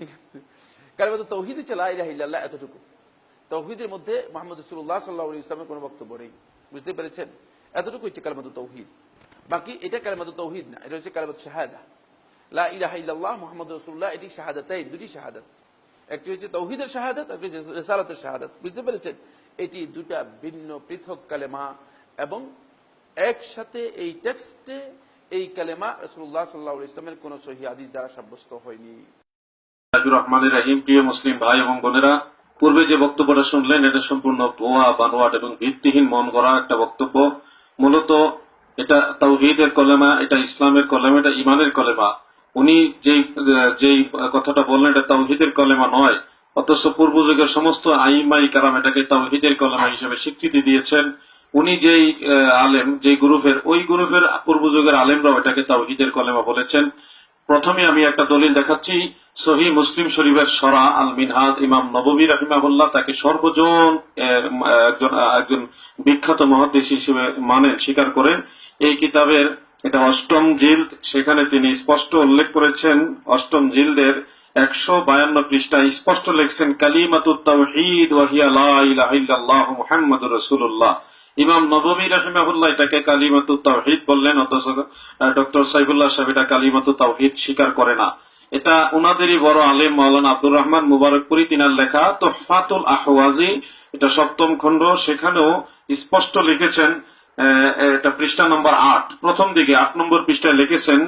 ঠিক আছে। কালেমাতুল তৌহিদ হচ্ছে লা ইলাহা এতটুকু। তৌহিদের মধ্যে মোহাম্মদ রসুল্লাহ সাল্লাহ ইসলামের কোনো বক্তব্য নেই। বুঝতে পেরেছেন? এতটুকু হচ্ছে কালেমাতুল তৌহিদ। বাকি এটা কালেমাতুল তৌহিদ না, এটা হচ্ছে কালেমাত শাহাদা। লা ইলাহা মোহাম্মদ রসুল্লাহ এটি শাহাদাতাই দুটি শাহাদাত। একটি হচ্ছে তৌহিদের শাহাদাত একটি হচ্ছে রেসালাতের শাহাদাত। বুঝতে পেরেছেন? এটি দুটা ভিন্ন পৃথক কালেমা এবং একসাথে এই টেক্সটে এই কালেমা রসুল্লাহ সাল্লাহ ইসলামের কোন সহি দ্বারা সাব্যস্ত হয়নি। পূর্বে যে বক্তব্যটা শুনলেন, এটা সম্পূর্ণ ভুয়া, বানোয়াট এবং ভিত্তিহীন, মন একটা বক্তব্য। মূলত এটা কলেমা, এটা ইসলামের কলেমা, এটা ইমানের কলেমা। উনি যেই যেই কথাটা বললেন, এটা তাওহিদের কলেমা নয়, অথচ পূর্ব যুগের সমস্ত আইমাই কারাম এটাকে তাওহিদের কলেমা হিসেবে স্বীকৃতি দিয়েছেন। উনি যেই আলেম, যেই গ্রুপের, ওই গ্রুপের পূর্ব যুগের আলেমরাও এটাকে তাওহিদের কলেমা বলেছেন। প্রথমে আমি একটা দলিল দেখাচ্ছি। সহি মুসলিম শরীফের সরা আল মিনহাজ ইমাম নবমী রাহিমাহুল্লাহ তাকে সর্বজন একজন একজন বিখ্যাত মহাদেশ হিসেবে মানেন স্বীকার করেন। এই কিতাবের এটা অষ্টম জিল্দ সেখানে তিনি স্পষ্ট উল্লেখ করেছেন, অষ্টম জিল্দের একশো বায়ান্ন পৃষ্ঠায় স্পষ্ট লিখছেন কালিমাতুত তাওহীদ ওয়াহিয়া লা ইমাম নবমী রাহিমাহুল্লাহ এটাকে কালিমাতু তাওহিদ বললেন, অথচ ডক্টর সাইফুল্লাহ সাহেব এটা কালিমাতু তাওহিদ স্বীকার করে না। এটা ওনাদেরই বড় আলেম মৌলান আব্দুর রহমান মুবারকপুরি, তিনার লেখা তোহফাতুল আহওয়াজি, এটা সপ্তম খণ্ড, সেখানেও স্পষ্ট লিখেছেন এটা পৃষ্ঠা নম্বর আট। প্রথম দিকে আট নম্বর পৃষ্ঠায় লিখেছেন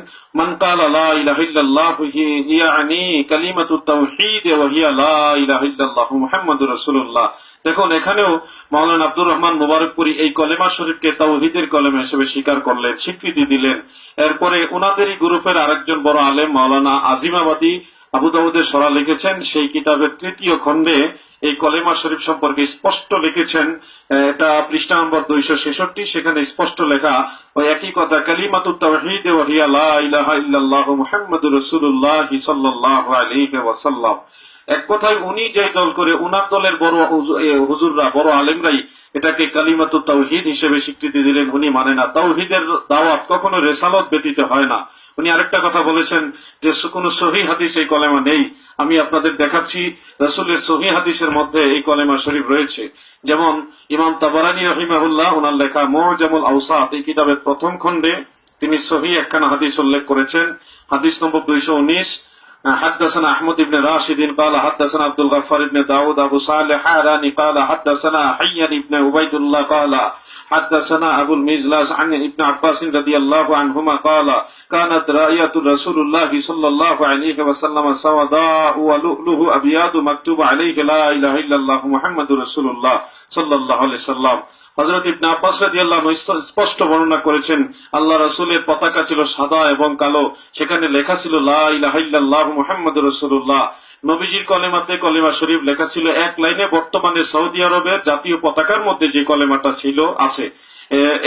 দেখুন, এখানেও মাওলানা আব্দুর রহমান মুবারকপুরি এই কলেমা শরীফকে তাওহীদের কলেমা হিসেবে স্বীকার করলেন, স্বীকৃতি দিলেন। এরপরে ওনাদেরই গ্রুপের আরেকজন বড় আলেম, মাওলানা আজিমাবাদী আবু সরা লিখেছেন, সেই কিতাবের তৃতীয় খণ্ডে এই কলেমা শরীফ সম্পর্কে স্পষ্ট লিখেছেন এটা পৃষ্ঠা নম্বর দুইশো ছেষট্টি, সেখানে স্পষ্ট লেখা, ওই একই কথা কালিমা তাওহীদ ওয়া হিয়া লা ইলাহা ইল্লাল্লাহ ওয়াসাল্লাম। এক কথায় উনি যে দল করে, উনার দলের বড় হুজুররা, বড় আলেমরাই এটাকে কালিমাতু তাওহীদ হিসেবে স্বীকৃতি দিলেন, উনি মানে না। তাওহীদের দাওয়াত কখনো রেসালত ব্যতীত হয় না। উনি আরেকটা কথা বলেছেন যে কোনো সহি হাদিস এই কলেমা নেই। আমি আপনাদের দেখাচ্ছি, রসুলের সহি হাদিসের মধ্যে এই কলেমা শরীফ রয়েছে। যেমন ইমাম তাবারানি রহিমাহুল্লাহ ওনার লেখা মোরজামুল আউসাদ এই কিতাবের প্রথম খণ্ডে তিনি সহি একখানা হাদিস উল্লেখ করেছেন। হাদিস নম্বর দুইশো উনিশ حدثنا أحمد بن راشد قال حدثنا عبد الغفار بن داود أبو صالح حراني قال حدثنا حيان بن عبيد الله قال حدثنا ابو المجلس عن ابن عباس رضي الله عنهما قال كانت رايه رسول الله صلى الله عليه وسلم سوداء ولؤلؤه ابيض مكتوب عليه لا اله الا الله محمد رسول الله صلى الله عليه وسلم হজরত ইবনে আব্বাস রাদিয়াল্লাহু আনহু স্পষ্ট বর্ণনা করেছেন আল্লাহ রাসূলের পতাকা ছিল সাদা এবং কালো সেখানে লেখা ছিল লা ইলাহা ইল্লাল্লাহু মুহাম্মাদুর রাসূলুল্লাহ নবীজির কলেমাতে কলেমা শরীফ লেখা ছিল এক লাইনে, বর্তমানে সৌদি আরবের জাতীয় পতাকার মধ্যে যে কলেমাটা ছিল, আছে।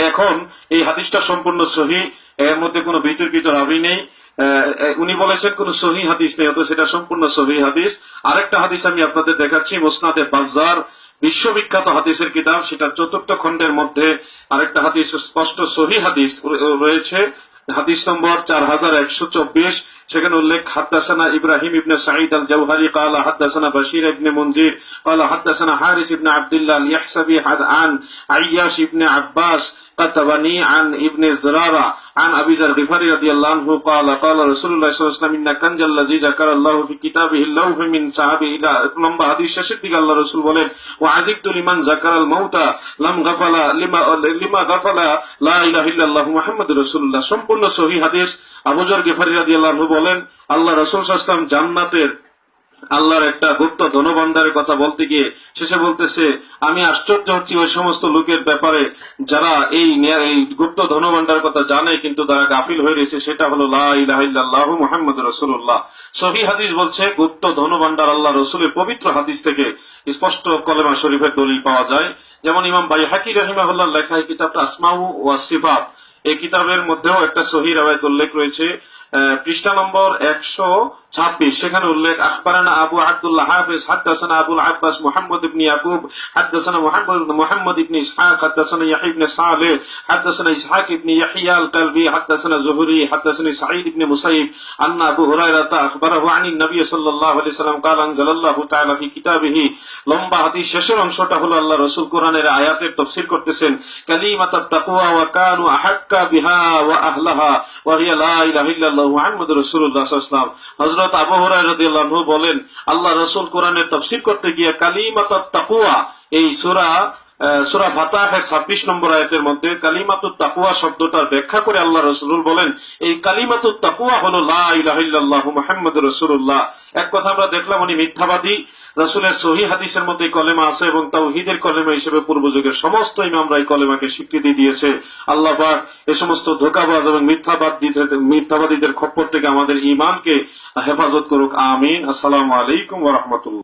এখন এই হাদিসটা সম্পূর্ণ সহি, এর মধ্যে কোনো বিতর্কিত রাবি নেই। উনি বলেছেন কোন সহি হাদিস নেই অত সেটা সম্পূর্ণ সহি হাদিস। আরেকটা হাদিস আমি আপনাদের দেখাচ্ছি, মোসনাদে বাজার বিশ্ববিখ্যাত হাদিসের কিতাব, সেটা চতুর্থ খণ্ডের মধ্যে আরেকটা হাদিস স্পষ্ট সহি হাদিস রয়েছে। হাদিস নম্বর চার হাজার একশো চব্বিশ সেখানে উল্লেখ হাদ্দাসানা ইব্রাহিম ইবনে সাঈদ আল জওহারি قال حدثنا بشير ابن منذر قال حدثنا حارث ابن عبد الله اليحسبي عن عياش ابن عباس كتبني عن ابن زرارة عن أبي ذر الغفاري رضي الله عنه قال قال رسول الله صلى الله عليه وسلم إن كنز الذي ذكر الله في كتابه اللوح من صحابه إلى لما حديث শেষের দিকে আল্লাহ রসুল বলেন وعزقت لمن ذكر الموت لم غفل لما لما غفل لا إله إلا الله محمد رسول الله সম্পূর্ণ সহি হাদিস আবু জর গেফারি রাদিয়াল্লাহু আনহু বলেন আল্লাহ রাসূল সাল্লাল্লাহু আলাইহি ওয়াসাল্লাম জান্নাতের আল্লাহর একটা গুপ্ত ধনভাণ্ডারের কথা বলতে গিয়ে শেষে বলতেছে, আমি আশ্চর্য হচ্ছি ওই সমস্ত লোকের ব্যাপারে যারা এই গুপ্ত ধনভাণ্ডারের কথা জানে কিন্তু তারা গাফিল হয়ে রয়েছে। সেটা হলো লাহ মোহাম্মদ রসুল্লাহ সহি হাদিস বলছে, গুপ্ত ধনভাণ্ডার আল্লাহ রসুলের পবিত্র হাদিস থেকে স্পষ্ট কলেমা শরীফের দলিল পাওয়া যায়। যেমন ইমাম বাই হাকি রহিমাহুল্লাহ লেখা এই কিতাবটা আসমাউ ওয়াসিফাত এই কিতাবের মধ্যেও একটা সহি রাবায়ত উল্লেখ রয়েছে আহ, পৃষ্ঠা নম্বর একশো ছাব্বিশ সেখানে উল্লেখ আখবরানা আবু আব্দুল্লাহ হাফিজ হাদ্দাসানা আবুল আব্বাস মোহাম্মদ ইবনি ইয়াকুব হাদ্দাসানা মোহাম্মদ মোহাম্মদ ইবনি ইসহাক হাদ্দাসানা ইয়াহিয়া ইবনে সালেহ হাদ্দাসানা ইসহাক ইবনি ইয়াহিয়া আল কালবি হাদ্দাসানা জুহরি হাদ্দাসানি সাঈদ ইবনে মুসাইব আন্না আবু হুরায়রা আখবরাহু আনি নবী সাল্লাল্লাহু আলাইহি সাল্লাম قال انزل الله تعالى في كتابه লম্বা হাদিস শেষের অংশটা হলো আল্লাহ রাসূল কোরআনের আয়াতের তাফসীর করতেছেন কালিমাতাত তাকওয়া ওয়া কানু আহাক্কা বিহা ওয়া আহলাহা ওয়া হিয়া লা ইলাহা ইল্লাল্লাহু মুহাম্মাদুর বলেন, আল্লাহ রাসূল কোরআনের তাফসীর করতে গিয়ে কালিমাতাত তাকওয়া এই সূরা সুরা ফাতাহের ছাব্বিশ নম্বর আয়াতের মধ্যে তাকুয়া ব্যাখ্যা করে আল্লাহ রসুল বলেন, এই তাকুয়া হলো লাহ মোহাম্মদ রসুল্লাহ এক কথা আমরা দেখলাম উনি মিথ্যাবাদী, রসুলের সহি হাদিসের মধ্যে কলেমা আছে এবং তাওহিদের কলেমা হিসেবে পূর্ব যুগের সমস্ত ইমামরা এই কলেমাকে স্বীকৃতি দিয়েছে। আল্লাহ এ সমস্ত ধোকাবাজ এবং মিথ্যাবাদীদের মিথ্যাবাদীদের খপ্পর থেকে আমাদের ইমানকে হেফাজত করুক। আমিন। আসসালামু আলাইকুম ওয়া রাহমাতুল্লাহ।